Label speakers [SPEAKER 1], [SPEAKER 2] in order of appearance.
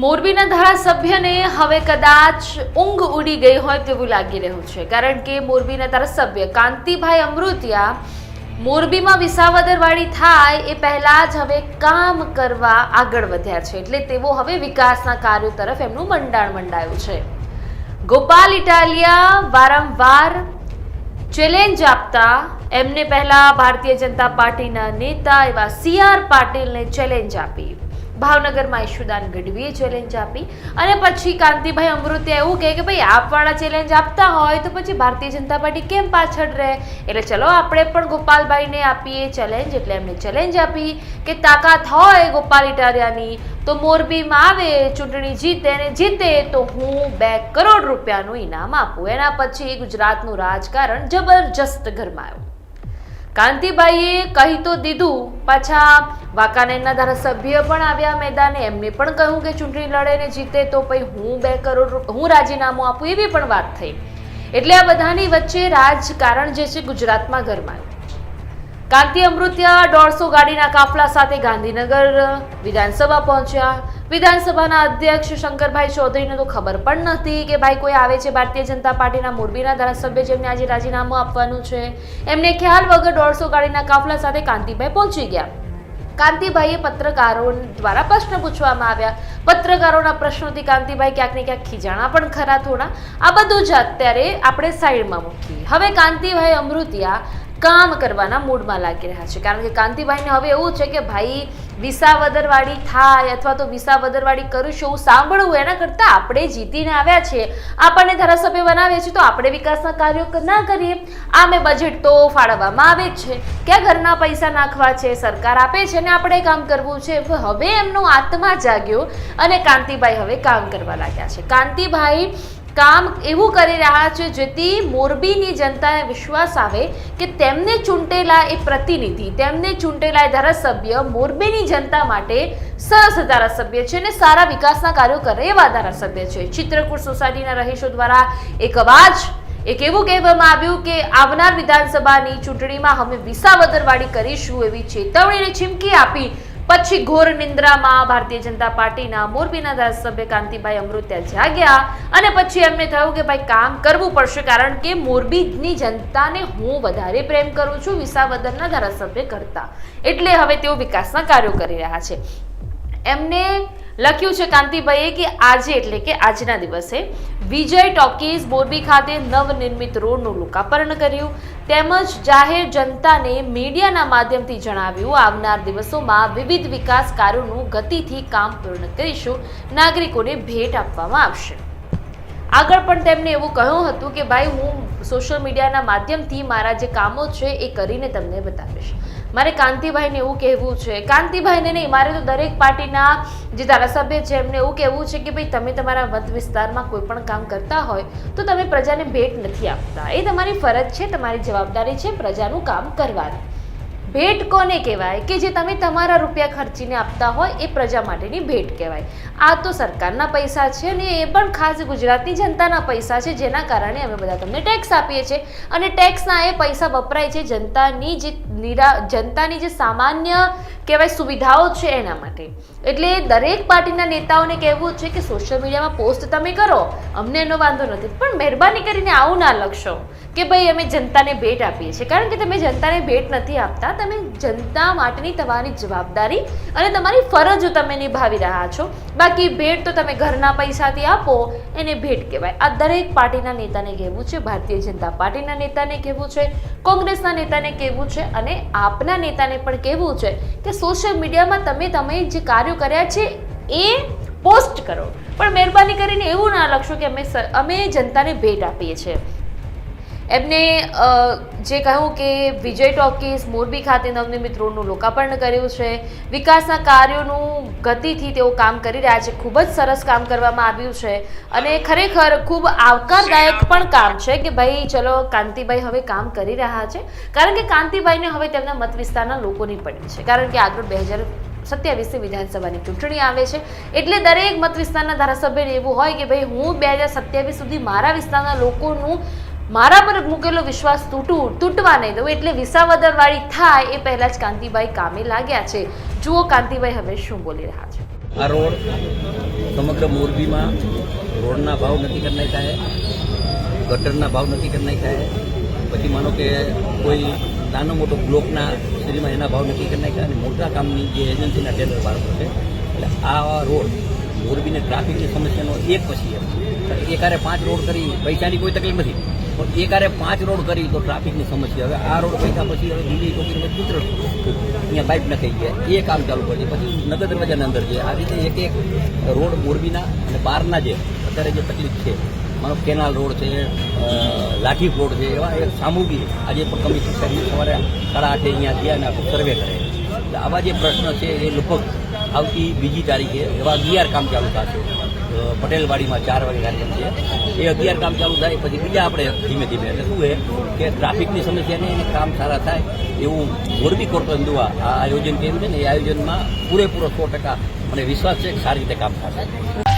[SPEAKER 1] મોરબીના ધારાસભ્યને હવે કદાચ ઊંઘ ઉડી ગઈ હોય તેવું લાગી રહ્યું છે. કારણ કે મોરબીના ધારાસભ્ય કાંતિભાઈ અમૃતિયા મોરબીમાં વિસાવદરવાળી થાય એ પહેલાં જ હવે કામ કરવા આગળ વધ્યા છે. એટલે તેઓ હવે વિકાસના કાર્યો તરફ એમનું મંડાણ મંડાયું છે. ગોપાલ ઇટાલિયા વારંવાર ચેલેન્જ આપતા એમને પહેલાં ભારતીય જનતા પાર્ટીના નેતા એવા સી આર પાટીલને ચેલેન્જ આપી. ભાવનગરમાં ઈશુદાન ગઢવીએ ચેલેન્જ આપી. અને પછી કાંતિભાઈ અમૃતે એવું કહે કે ભાઈ, આપવાળા ચેલેન્જ આપતા હોય તો પછી ભારતીય જનતા પાર્ટી કેમ પાછળ રહે? એટલે ચલો, આપણે પણ ગોપાલભાઈને આપીએ ચેલેન્જ એટલે એમને ચેલેન્જ આપી કે તાકાત હોય ગોપાલ ઇટારિયાની, તો મોરબીમાં આવે, ચૂંટણી જીતે અને જીતે, તો હું બે કરોડ રૂપિયાનું ઇનામ આપું. એના પછી ગુજરાતનું રાજકારણ જબરજસ્ત ગરમાયું. કાંતિભાઈએ કહી તો દીધું. પાછા વાંકાનેરના ધારાસભ્ય પણ આવ્યા મેદાને. એમને પણ કહ્યું કે ચૂંટણી લડે ને જીતે તો પછી હું બે કરોડ હું રાજીનામું આપું એવી પણ વાત થઈ. એટલે આ બધાની વચ્ચે રાજકારણ જે છે ગુજરાતમાં ગરમાયું. કાંતિ અમૃત્યા દોઢસો ગાડીના કાફલા સાથે ગાંધીનગર વિધાનસભા પહોંચ્યા. વિધાનસભાના અધ્યક્ષ શંકરભાઈ ચૌધરીને તો ખબર પણ નથી કે ભાઈ કોઈ આવે છે ભારતીય જનતા પાર્ટીના મોરબીના ધારાસભ્ય જેમને આજે રાજીનામું આપવાનું છે. એમને ખ્યાલ વગર દોઢસો ગાડીના કાફલા સાથે કાંતિભાઈ પહોંચી ગયા. કાંતિભાઈએ પત્રકારો દ્વારા પ્રશ્ન પૂછવામાં આવ્યા. પત્રકારોના પ્રશ્નોથી કાંતિભાઈ ક્યાંક ને ક્યાંક ખીજાણા પણ ખરા થોડા. આ બધું જ અત્યારે આપણે સાઈડમાં મૂકીએ. હવે કાંતિભાઈ અમૃતિયા કામ કરવાના મૂડમાં લાગી રહ્યા છે. કારણ કે કાંતિભાઈને હવે એવું છે કે ભાઈ વિસાવદરવાળી થાય અથવા તો વિસાવદરવાળી કરીશું એવું સાંભળવું, એના કરતાં આપણે જીતીને આવ્યા છીએ. આપણને ધારાસભ્ય બનાવીએ છે તો આપણે વિકાસના કાર્યો ના કરીએ. આ મેં બજેટ તો ફાળવવામાં આવે જ છે. ક્યાં ઘરના પૈસા નાખવા છે, સરકાર આપે છે ને આપણે કામ કરવું છે. હવે એમનો આત્મા જાગ્યો અને કાંતિભાઈ હવે કામ કરવા લાગ્યા છે. કાંતિભાઈ કામ એવું કરી રહ્યા છે જેથી મોરબીની જનતાને વિશ્વાસ આવે કે તેમને ચૂંટેલા એ પ્રતિનિધિ, તેમને ચૂંટેલા એ ધારાસભ્ય મોરબીની જનતા માટે સરસ ધારાસભ્ય છે અને સારા વિકાસના કાર્યો કરે એવા ધારાસભ્ય છે. ચિત્રકૂટ સોસાયટીના રહીશો દ્વારા એક અવાજ, એક એવું કહેવામાં આવ્યું કે આવનાર વિધાનસભાની ચૂંટણીમાં અમે વિસાવદરવાળી કરીશું એવી ચેતવણીને ચીમકી આપી પછી ઘોર નિંદ્રામાં ભારતીય જનતા પાર્ટીના મોરબીના ધારાસભ્ય કાંતિભાઈ અમૃત્યા જાગ્યા અને પછી એમને થયું કે ભાઈ કામ કરવું પડશે કારણ કે મોરબીની જનતાને હું વધારે પ્રેમ કરું છું, વિસાવદરના ધારાસભ્ય કરતા. એટલે હવે તેઓ વિકાસના કાર્યો કરી રહ્યા છે. એમને લખ્યું છે કાંતિભાઈએ કે આજે એટલે કે આજના દિવસે વિજય ટોકીઝ મોરબી ખાતે નવનિર્મિત રોડનું લોકાર્પણ કર્યું. તેમજ જાહેર જનતાને મીડિયાના માધ્યમથી જણાવ્યું, આવનાર દિવસોમાં વિવિધ વિકાસ કાર્યોનું ગતિથી કામ પૂર્ણ કરીશું. નાગરિકોને ભેટ આપવામાં આવશે. આગળ પણ તેમણે એવું કહ્યું હતું કે, ભાઈ, હું સોશિયલ મીડિયાના માધ્યમથી મારા જે કામો છે એ કરીને તમને બતાવીશ. મારે કાંતિભાઈને એવું કહેવું છે. કાંતિભાઈને નહીં, મારે તો દરેક પાર્ટીના જે ધારાસભ્ય છે, એમને એવું કહેવું છે કે ભાઈ, તમે તમારા મત વિસ્તારમાં કોઈ પણ કામ કરતા હોય, તો તમે પ્રજાને ભેટ નથી આપતા. એ તમારી ફરજ છે, તમારી જવાબદારી છે પ્રજાનું કામ કરવાની. ભેટ કોને કહેવાય? કે જે તમે તમારા રૂપિયા ખર્ચીને આપતા હોય એ પ્રજા માટેની ભેટ કહેવાય. આ તો સરકારના પૈસા છે અને એ પણ ખાસ ગુજરાતની જનતાના પૈસા છે, જેના કારણે અમે બધા તમને ટેક્સ આપીએ છીએ. અને ટેક્સના એ પૈસા વપરાય છે જનતાની જે નિરા, જનતાની જે સામાન્ય કહેવાય સુવિધાઓ છે એના માટે. એટલે દરેક પાર્ટીના નેતાઓને કહેવું છે કે સોશિયલ મીડિયામાં પોસ્ટ તમે કરો, અમને એનો વાંધો નથી. પણ મહેરબાની કરીને આવું ના લખશો કે ભાઈ અમે જનતાને ભેટ આપીએ છીએ. કારણ કે તમે જનતાને ભેટ નથી આપતા તમે જનતા માટેની તમારી જવાબદારી અને તમારી ફરજો તમે નિભાવી રહ્યા છો. બાકી ભેટ તો તમે ઘરના પૈસાથી આપો, એને ભેટ કહેવાય. આ દરેક પાર્ટીના નેતાને કહેવું છે, ભારતીય જનતા પાર્ટીના નેતાને કહેવું છે, કોંગ્રેસના નેતાને કહેવું છે અને આપના નેતાને પણ કહેવું છે કે સોશિયલ મીડિયામાં તમે તમે જે કાર્યો કર્યા છે એ પોસ્ટ કરો. પણ મહેરબાની કરીને એવું ના લખશો કે અમે અમે જનતાને ભેટ આપીએ છીએ. એમને જે કહ્યું કે વિજય ટોકીઝ મોરબી ખાતે નવનિર્મિત રોડનું લોકાર્પણ કર્યું છે, વિકાસના કાર્યોનું ગતિથી તેઓ કામ કરી રહ્યા છે, ખૂબ જ સરસ કામ કરવામાં આવ્યું છે અને ખરેખર ખૂબ આવકારદાયક પણ કામ છે કે ભાઈ, ચલો કાંતિભાઈ હવે કામ કરી રહ્યા છે. કારણ કે કાંતિભાઈને હવે તેમના મત વિસ્તારના લોકોની પડી છે. કારણ કે આગળ બે હજાર સત્યાવીસની વિધાનસભાની ચૂંટણી આવે છે, એટલે દરેક મત વિસ્તારના ધારાસભ્યને એવું હોય કે ભાઈ, હું બે હજાર સત્યાવીસ સુધી મારા વિસ્તારના લોકોનું મારા પર મૂકેલો વિશ્વાસ તૂટું, તૂટવા નહીં દઉં એટલે વિસાવદરવાળી થાય એ પહેલાં જ કાંતિભાઈ કામે લાગ્યા છે. જુઓ કાંતિભાઈ હવે શું બોલી રહ્યા છે.
[SPEAKER 2] આ રોડ સમગ્ર મોરબીમાં રોડના ભાવ નક્કી કરી નાખ્યા ગટરના ભાવ નક્કી કરી નાખ્યા પછી માનો કે કોઈ નાનો મોટો બ્લોકના સિટીમાં એના ભાવ નક્કી કરી નાખ્યા અને મોટા કામની જે એજન્સીના ટેન્ડર બહાર છે. એટલે આ રોડ મોરબીને ટ્રાફિકની સમસ્યાનો એક પછી એક. એકારે પાંચ રોડ કરી, પૈસાની કોઈ તકલીફ નથી. પણ એકારે પાંચ રોડ કરી તો ટ્રાફિકની સમસ્યા. હવે આ રોડ પૈસા પછી હવે દિલ્હી વચ્ચે મિત્રો અહીંયા પાઇપ નખાઈ ગયા. એ કામ ચાલુ કરશે પછી નગર દરવાજાના અંદર છે આ રીતે એક એક રોડ મોરબીના અને બહારના જે અત્યારે જે તકલીફ છે. મારો કેનાલ રોડ છે લાઠી રોડ છે, એવા એક સામૂહિક આજે પણ કમિશન સાહેબ સવારે સાડા આઠે અહીંયા ગયા અને સર્વે કરે. એટલે આવા જે પ્રશ્ન છે, એ લગભગ આવતી બીજી તારીખે એવા અગિયાર કામ ચાલુ થશે. પટેલવાડીમાં ચાર વાગે કાર્યક્રમ છે. એ અગિયાર કામ ચાલુ થાય, પછી બીજા આપણે ધીમે ધીમે. એટલે શું છે કે ટ્રાફિકની સમસ્યા નહીં કામ સારા થાય, એવું મોરબી કોર્પોરેશન દ્વારા આ આયોજન કેમ છે ને, એ આયોજનમાં પૂરેપૂરો સો ટકા મને વિશ્વાસ છે સારી રીતે કામ થશે.